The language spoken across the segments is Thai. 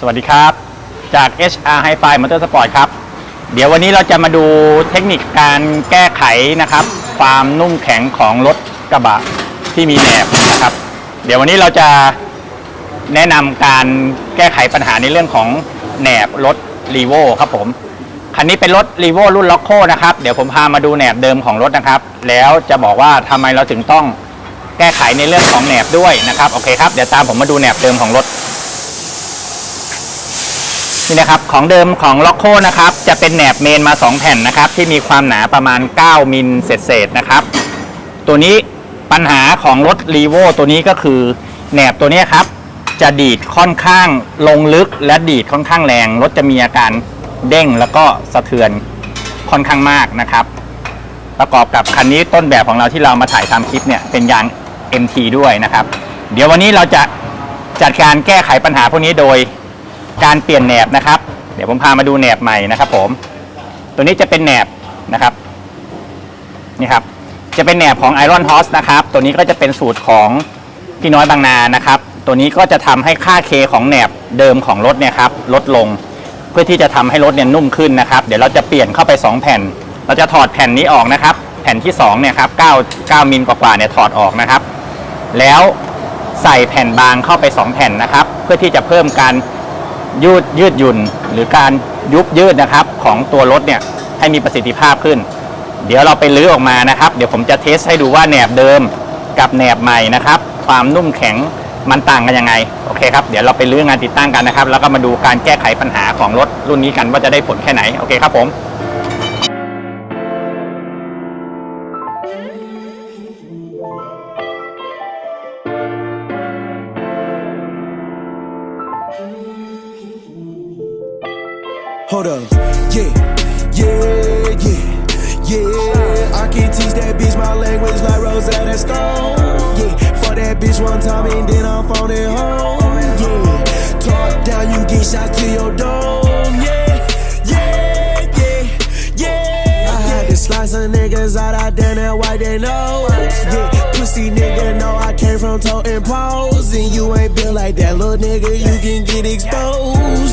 สวัสดีครับ จาก HR Hi-Fi Motorsport ครับ เดี๋ยววันนี้เราจะมาดูเทคนิคการแก้ไขนะครับ ความนุ่มแข็งของรถกระบะที่มีแหนบนะครับ เดี๋ยววันนี้เราจะแนะนำการแก้ไขปัญหาในเรื่องของแหนบรถรีโวครับผม คันนี้เป็นรถรีโวรุ่นล็อกโคนะครับ เดี๋ยวผมพามาดูแหนบเดิมของรถนะครับ แล้วจะบอกว่าทำไมเราถึงต้องแก้ไขในเรื่องของแหนบด้วยนะครับ โอเคครับ เดี๋ยวตามผมมาดูแหนบเดิมของรถ นี่นะครับของเดิมของล็อกโคนะครับจะเป็นแหนบเมนมา 2 แผ่นนะครับที่มีความหนาประมาณ 9 มิลเศษๆนะครับ ตัวนี้ปัญหาของรถรีโวตัวนี้ก็คือแหนบตัวนี้ครับ จะดีดค่อนข้างลงลึกและดีดค่อนข้างแรง รถจะมีอาการเด้งแล้วก็สะเทือนค่อนข้างมากนะครับ ประกอบกับคันนี้ต้นแบบของเราที่เรามาถ่ายทำคลิปเนี่ยเป็นยาง MT ด้วยนะครับ เดี๋ยววันนี้เราจะจัดการแก้ไขปัญหาพวกนี้โดย การเปลี่ยนแหนบนะครับ เดี๋ยวผมพามาดูแหนบใหม่นะครับผม ตัวนี้จะเป็นแหนบนะครับนี่ครับ จะเป็นแหนบของ Iron Horse นะครับ ตัวนี้ก็จะเป็นสูตรของพี่น้อยบางนานะครับ ตัวนี้ก็จะทำให้ค่าเคของแหนบเดิมของรถเนี่ยครับลดลง เพื่อที่จะทำให้รถเนี่ยนุ่มขึ้นนะครับ เดี๋ยวเราจะเปลี่ยนเข้าไป 2 แผ่น เราจะถอดแผ่นนี้ออกนะครับ แผ่นที่2เนี่ยครับ9 9มิลกว่าๆเนี่ยถอดออกนะครับ แล้วใส่แผ่นบางเข้าไป 2 แผ่นนะครับ เพื่อที่จะเพิ่มการ ยืดยืดหยุ่น หรือการยุบยืดนะครับ ของตัวรถเนี่ยให้มีประสิทธิภาพขึ้น เดี๋ยวเราไปลื้อออกมานะครับ เดี๋ยวผมจะเทสให้ดูว่าแหนบเดิมกับแหนบใหม่นะครับ ความนุ่มแข็งมันต่างกันยังไงโอเคครับเดี๋ยวเราไปลื้องานติดตั้งกันนะครับ แล้วก็มาดูการแก้ไขปัญหาของรถรุ่นนี้กันว่าจะได้ผลแค่ไหนโอเคครับผม Hold up, yeah, yeah, yeah, yeah. I can teach that bitch my language like Rosetta Stone. Yeah, for that bitch one time and then I'm phoning home. Yeah, talk down, you get shots to your dome. Yeah, yeah, yeah, yeah. I had to slice some niggas out, I damn that white they know. Yeah, pussy nigga know I came from toting paws. And you ain't built like that, little nigga, you can get exposed.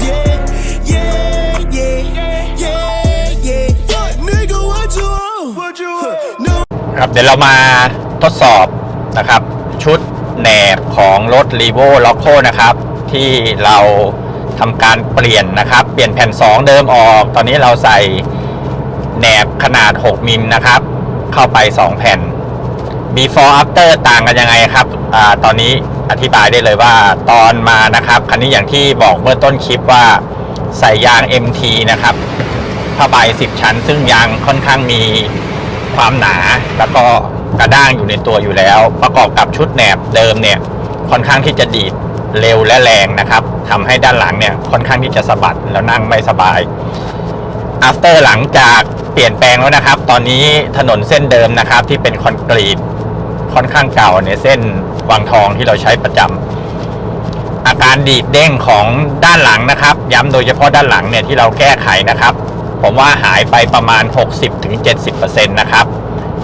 ครับเดี๋ยวเรามาทดสอบนะครับ ชุดแหนบของรถ r e v o l o c o นะครับ ที่เราทำการเปลี่ยนนะครับ เปลี่ยนแผ่น 2 เดิมออก ตอนนี้เราใส่แหนบขนาด 6 มิลนะครับ เข้าไป 2 แผ่น before after ต่างกันยังไงครับอตอนนี้อธิบายได้เลยว่าตอนมานะครับ คันนี้อย่างที่บอกเมื่อต้นคลิปว่าใส่ยาง MT นะครับผ้าใบ10 ชั้น ซึ่งยางค่อนข้างมี ความหนา แล้วก็กระด้างอยู่ในตัวอยู่แล้ว ประกอบกับชุดแหนบเดิมเนี่ยค่อนข้างที่จะดีดเร็วและแรงนะครับทำให้ด้านหลังเนี่ยค่อนข้างที่จะสะบัดแล้วนั่งไม่สบาย after หลังจากเปลี่ยนแปลงแล้วนะครับ ตอนนี้ถนนเส้นเดิมนะครับ ที่เป็นคอนกรีตค่อนข้างเก่าในเส้นวังทองที่เราใช้ประจำอาการดีดเด้งของด้านหลังนะครับ ย้ำโดยเฉพาะด้านหลังเนี่ยที่เราแก้ไขนะครับ ผมว่าหายไปประมาณ 60-70%นะครับ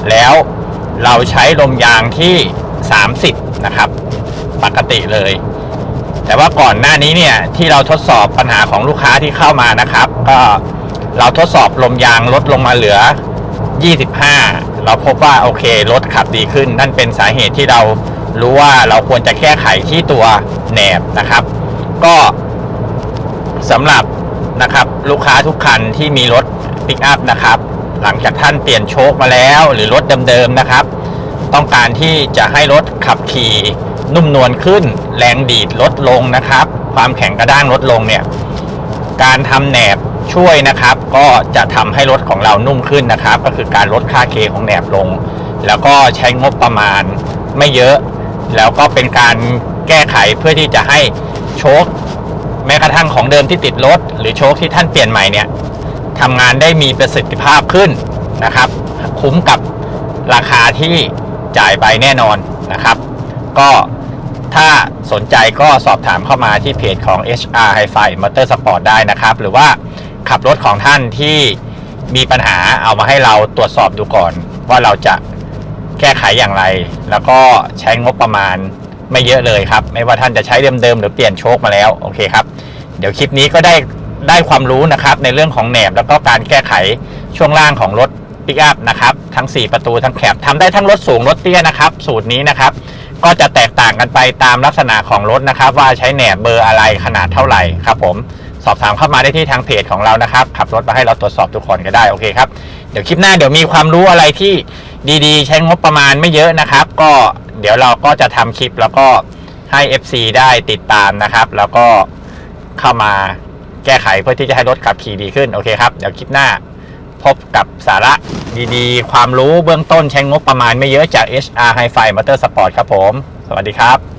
แล้วเราใช้ลมยางที่ 30 นะครับ ปกติเลย แต่ว่าก่อนหน้านี้เนี่ย ที่เราทดสอบปัญหาของลูกค้าที่เข้ามานะครับ ก็เราทดสอบลมยางลดลงมาเหลือ 25 เราพบว่าโอเครถขับดีขึ้น นั่นเป็นสาเหตุที่เรารู้ว่าเราควรจะแก้ไขที่ตัวแหนบนะครับ ก็สำหรับ นะครับ ลูกค้าทุกคันที่มีรถปิกอัพนะครับ หลังจากท่านเปลี่ยนโชคมาแล้วหรือรถเดิมๆนะครับ ต้องการที่จะให้รถขับขี่นุ่มนวลขึ้น แรงดีดลดลงนะครับ ความแข็งกระด้างลดลงเนี่ยการทำแหนบช่วยนะครับ ก็จะทำให้รถของเรานุ่มขึ้นนะครับ ก็คือการลดค่าเคของแหนบลง แล้วก็ใช้งบประมาณไม่เยอะ แล้วก็เป็นการแก้ไขเพื่อที่จะให้โชค แม้กระทั่งของเดิมที่ติดรถ หรือโชคที่ท่านเปลี่ยนใหม่เนี่ยทำงานได้มีประสิทธิภาพขึ้นนะครับ คุ้มกับราคาที่จ่ายไปแน่นอนนะครับ ก็ถ้าสนใจก็สอบถามเข้ามาที่เพจของ HR Hi-Fi Motorsport ได้นะครับ หรือว่าขับรถของท่านที่มีปัญหาเอามาให้เราตรวจสอบดูก่อน ว่าเราจะแก้ไขอย่างไร แล้วก็ใช้งบประมาณ ไม่เยอะเลยครับ ไม่ว่าท่านจะใช้เดิมๆหรือเปลี่ยนโชคมาแล้วโอเคครับ เดี๋ยวคลิปนี้ก็ได้ได้ความรู้นะครับในเรื่องของแหนบแล้วก็การแก้ไขช่วงล่างของรถปิกอัพนะครับทั้ง 4 ประตูทั้งแคบทำได้ทั้งรถสูงรถเตี้ยนะครับสูตรนี้นะครับก็จะแตกต่างกันไปตามลักษณะของรถนะครับ ว่าใช้แหนบเบอร์อะไรขนาดเท่าไหร่ครับผมสอบถามเข้ามาได้ที่ทางเพจของเรานะครับ ขับรถมาให้เราตรวจสอบทุกคนก็ได้โอเคครับเดี๋ยวคลิปหน้าเดี๋ยวมีความรู้อะไรที่ดีๆ ใช้งบประมาณไม่เยอะนะครับ ก็ เดี๋ยวเราก็จะทำคลิปแล้วก็ให้ FC ได้ติดตามนะครับ แล้วก็เข้ามาแก้ไขเพื่อที่จะให้รถขับขี่ดีขึ้นโอเคครับเดี๋ยวคลิปหน้าพบกับสาระดีๆ ความรู้เบื้องต้นใช้งบประมาณไม่เยอะจาก HR Hi-Fi Motorsport ครับผม สวัสดีครับ